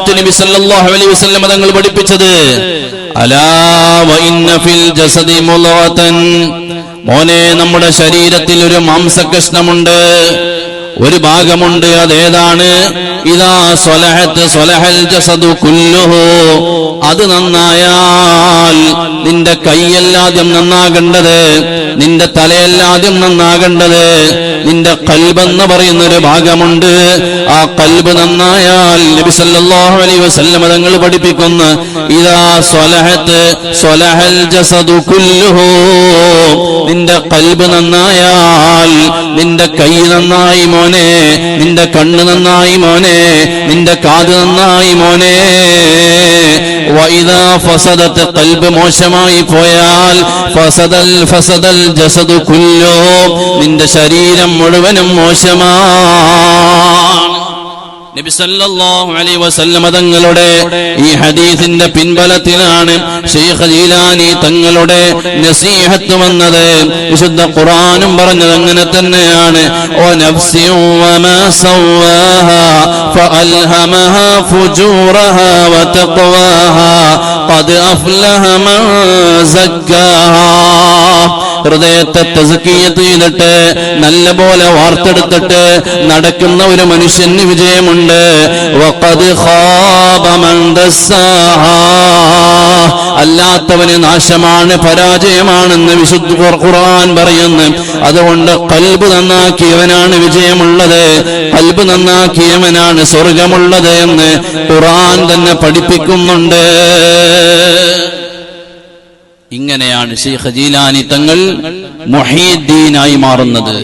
മുത്തുനബി സല്ലല്ലാഹു അലൈഹി വസല്ലം തങ്ങൾ പഠിപ്പിച്ചത്. അലാ വ ഇന്ന ഫിൽ ജസദി മുളവതൻ. മോനെ നമ്മുടെ ശരീരത്തിൽ ഒരു മാംസകഷ്ണമുണ്ട്. ഒരു ഭാഗമുണ്ട് അതേതാണ്? ഇതാ സ്വലഹത്ത് സ്വലഹൽ ജസദു കുല്ലുഹു. അത് നന്നായാൽ നിന്റെ കൈയല്ലാദ്യം നന്നാകേണ്ടത് നിന്റെ തലയല്ലാദ്യം നന്നാകേണ്ടത് നിന്റെ കൽബെന്ന് പറയുന്ന ഒരു ഭാഗമുണ്ട്. ആ കൽബ് നന്നായാൽ നബി സല്ലല്ലാഹു അലൈഹി വസല്ലം തങ്ങൾ പഠിപ്പിക്കുന്ന സ്വലഹത്ത് സ്വലഹൽ ജസദു കുല്ലുഹു. നിന്റെ കൽബ് നന്നായാൽ നിന്റെ കൈ നന്നായി മോനെ നിന്റെ കണ്ണ് നന്നായി മോനെ നിന്റെ കാത് നന്നായി മോനെ. വൈദാ ഫസദത്ത് കൽബ് മോശമായി പോയാൽ ഫസദൽ ഫസദൽ ജസദു കുല്ലോ. നിന്റെ ശരീരം മുഴുവനും മോശമാണ് നബി സല്ലല്ലാഹു അലൈഹി വസല്ലമ തങ്ങളുടെ ഈ ഹദീസിന്റെ പിൻബലത്തിലാണ് ഷെയ്ഖ് ജീലാനി തങ്ങളുടെ നസീഹത്ത് വന്നത്. വിശുദ്ധ ഖുർആനും പറഞ്ഞത് അങ്ങനെ തന്നെയാണ്. ഓ നഫ്സി ഹൃദയത്തെ തസ്കീയത്ത് ചെയ്തിട്ട് നല്ല പോലെ വാർത്തെടുത്തിട്ട് നടക്കുന്ന ഒരു മനുഷ്യന് വിജയമുണ്ട്. അല്ലാത്തവന് നാശമാണ് പരാജയമാണെന്ന് വിശുദ്ധ ഖുർആൻ പറയുന്നു. അതുകൊണ്ട് കൽബ് നന്നാക്കിയവനാണ് വിജയമുള്ളത്. കൽബ് നന്നാക്കിയവനാണ് സ്വർഗമുള്ളത് എന്ന് ഖുർആൻ തന്നെ പഠിപ്പിക്കുന്നുണ്ട്. ഇങ്ങനെയാണ് ഷെയ്ഖ് ജീലാനി തങ്ങൾ മൊഹീദ്ദീനായി മാറുന്നത്.